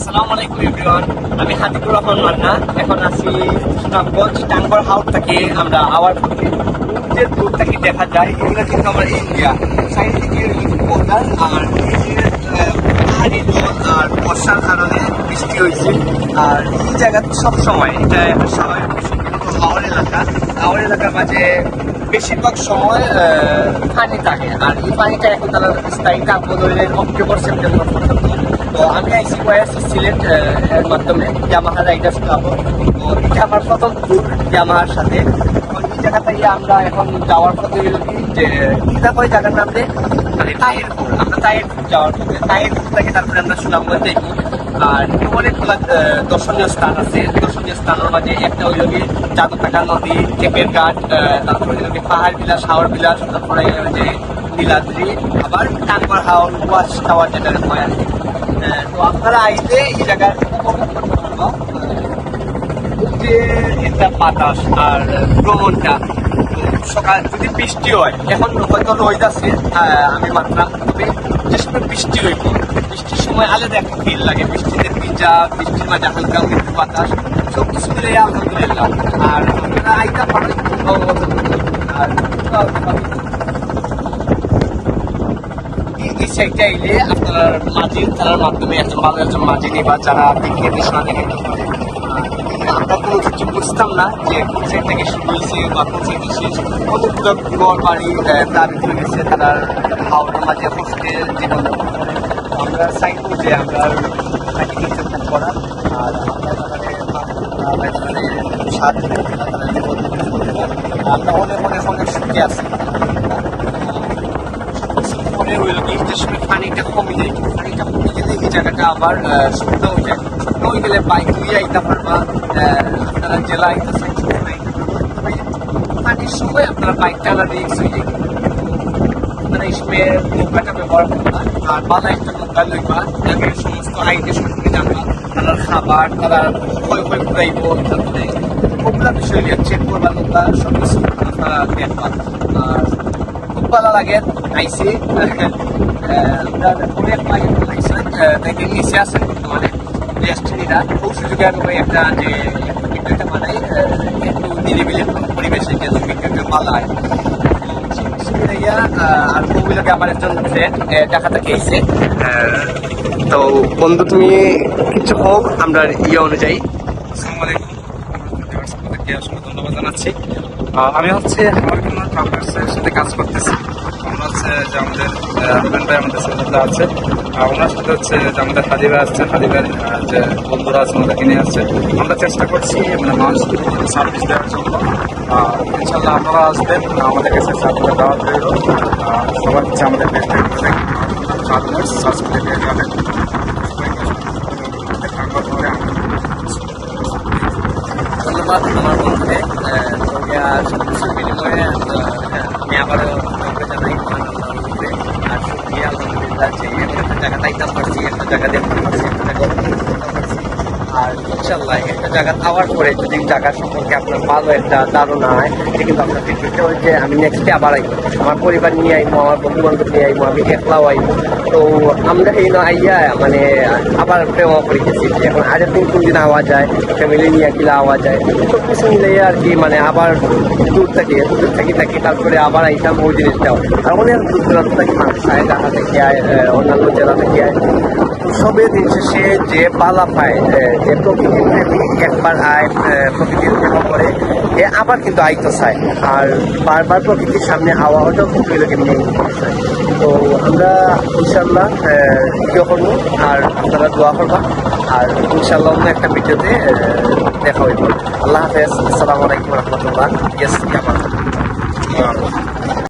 আসসালামু আলাইকুম এভরিওয়ান, আমি হাতিকুর রহমান মান্না। এখন আছি সুনামগঞ্জ, টাঙ্গর হাউস থেকে আমরা আওয়ার যে দূরটাকে দেখা যায়, এগুলো কিন্তু আমার ইন্ডিয়া সাইড থেকে বর্ডার আর পাহাড়ি জল আর বর্ষার কারণে বৃষ্টি হয়েছে। আর এই জায়গাতে সবসময়, এটা স্বাভাবিক হাওড় এলাকা। হাওড় এলাকার মাঝে বেশিরভাগ সময় পানি থাকে। আর এই পানিটা এখন তারা স্থায়ী থাকব ধরে অক্টোবর, সেপ্টেম্বর পর্যন্ত তো আমি আইসি ওয়াইএস সিলেট এর মাধ্যমে ইয়ামাহা রাইডার্স ক্লাব তো এটা আমার প্রথম ট্যুর ইয়ামাহার সাথে। তো এই জায়গাটাই আমরা এখন যাওয়ার পথে যে এটা কয় জায়গার নাম রে তাহিরপুর আমরা তাহিরপুর যাওয়ার পথে। তাহিরপুর থেকে তারপরে আমরা সুনামগঞ্জ যাইব। আর আহ, দর্শনীয় স্থান আছে। দর্শনীয় স্থানের মাঝে একটা হইল কি জাদুকাটা নদী টেপের ঘাট তারপরে পাহাড় বিলাস হাওড় বিলাস তারপরে যে নীলাদ্রি আবার টাঙ্গর হাওড় ওয়াশ টাওয়ার যেটা হয় আর। আহ, তো আপনারা আইলে এই একটা বাতাস আর ভ্রমণটা সকাল যদি বৃষ্টি হয় এখন হয়তো রোদ আছে আহ, আমি মাত্রা তবে যে সময় বৃষ্টি হইব বৃষ্টির সময় আলাদা একটা ফিল লাগে বৃষ্টিতে ভিজা বৃষ্টির মাঝে হালকা মৃত্যু বাতাস। সব কিছু মিলে আলহামদুলিল্লাহ। আর আপনারা আইটা পারেন আর সাইডটা এলে আপনার মাঝি তার মাধ্যমে একজন ভালো একজন মাঝি নিবা যারা দেখে দেশনা দেখে আমরা কোনো কিছু বুঝতাম না যে কোন সাইড থেকে শুরু হয়েছে বা কোন সাইড শেষ অনেকগুলো ঘর বাড়ি দাবি হয়ে গেছে তারা হাওড়ার মাঝে হোস্টেল জীবন আমরা চাই যে আমরা করা আর আমরা অনেক অনেক অনেক সুখী আছি মনে কি সময় পানিটা কমে যায় পানিটা কমে গেলে এই জায়গাটা আবার শুকনো হয়ে যায়। শুকনো গেলে বাইক নিয়ে আইতে পারবা আপনারা জেলা আইতেছেন পানির সময় আপনারা বাইক চালা রিক্স হয়ে যায় আপনারা এই সময় নৌকাটা ব্যবহার করবা, আর বালা একটা নৌকা লইবা যাকে সমস্ত আইনে সম্পর্কে জানবা তারা খাবার, তারা কই কই ঘুরাইব, তারপরে ওগুলা বিষয় নিয়ে চেক করবা নৌকা সব কিছু আপনারা দেখবা আর খুব ভালো লাগে, আইসি। আমরা লাগে আইসি তাকে নিচে আছেন বর্তমানে ডেস্টিনিরা খুব একটা যে ভিডিওটা বানাই একটু নিরিবিলি পরিবেশে ভালো হয় সুবিধাইয়া আর বউগুলোকে আমার একজন ফ্রেন্ড এসে তো বন্ধু তুমি কিছু হোক আমরা ইয়ে অনুযায়ী ধন্যবাদ জানাচ্ছি আমি হচ্ছে হামারকুন্না ট্রাভেলার্সের সাথে কাজ করতেছি। আমরা যে আমাদের হাজব্যান্ড ভাই আমাদের সাথে আছে। আর ওনার সাথে হচ্ছে যে আমাদের হাদিবা আসছে হাদিবার যে বন্ধুরা আছে ওনাদেরকে নিয়ে আসছে। আমরা চেষ্টা করছি মানে মানুষকে সার্ভিস দেওয়ার জন্য। ইনশাল্লাহ আপনারা আসবেন, আমাদের কাছে সার্ভিস দেওয়া রইল সবার হচ্ছে আমাদের বেস্ট পেয়ে যাবেন। সবাইকে ধন্যবাদ, আমার বন্ধুকে কিছুর বিনিময়ে আহ, আমি আবারও ধন্যবাদ জানাই মহান আল্লাহর উপরে। আর শুকরিয়া আলহামদুলিল্লাহ যে এমন একটা জায়গা তাইতাম পারছি একটা জায়গা দেখতে পারছি একটা জায়গা উপভোগ করতে পারছি আর ইনশাল্লাহ একটা জায়গা যাওয়ার পরে যদি জায়গা সম্পর্কে আপনার ভালো একটা ধারণা হয়, এটা কিন্তু আপনার ভিডিওটা ওই যে আমি নেক্সটে আবার আইব। আমার পরিবার নিয়ে আইবো, আমার বন্ধু বান্ধব নিয়ে আইবো, আমি একলাও আইবো। তো আমরা এই আইয়া মানে আবার প্রেম করে গেছি যে এখন আগের দিন কোন দিন আওয়া যায় ফ্যামিলি নিয়ে গেলে আওয়া যায় সব কিছু মিলে আর কি মানে আবার দূর থেকে দূর থাকি থাকি তারপরে আবার আইতাম ওই জিনিসটাও। আর অনেক দূর দূরান্ত থাকি মানুষ আয় ঢাকা থেকে আয় অন্যান্য জেলা থেকে আয়। সবে দিন শেষে যে পালা পায় যে প্রকৃতির একবার আয় প্রকৃতির প্রেম করে, এ আবার কিন্তু আইতে চায়। আর বারবার প্রকৃতির সামনে হাওয়া ওটাও কিন্তু এলাকে মেইন তো আমরা ইনশাল্লাহ ভিডিও করব, আর আপনারা দোয়া করবা, আর ইনশাল্লাহ অন্য একটা ভিডিওতে দেখা হইব। আল্লাহ হাফেজ, আসসালামু আলাইকুম রহমতুল্লাহ। ইয়েস আমার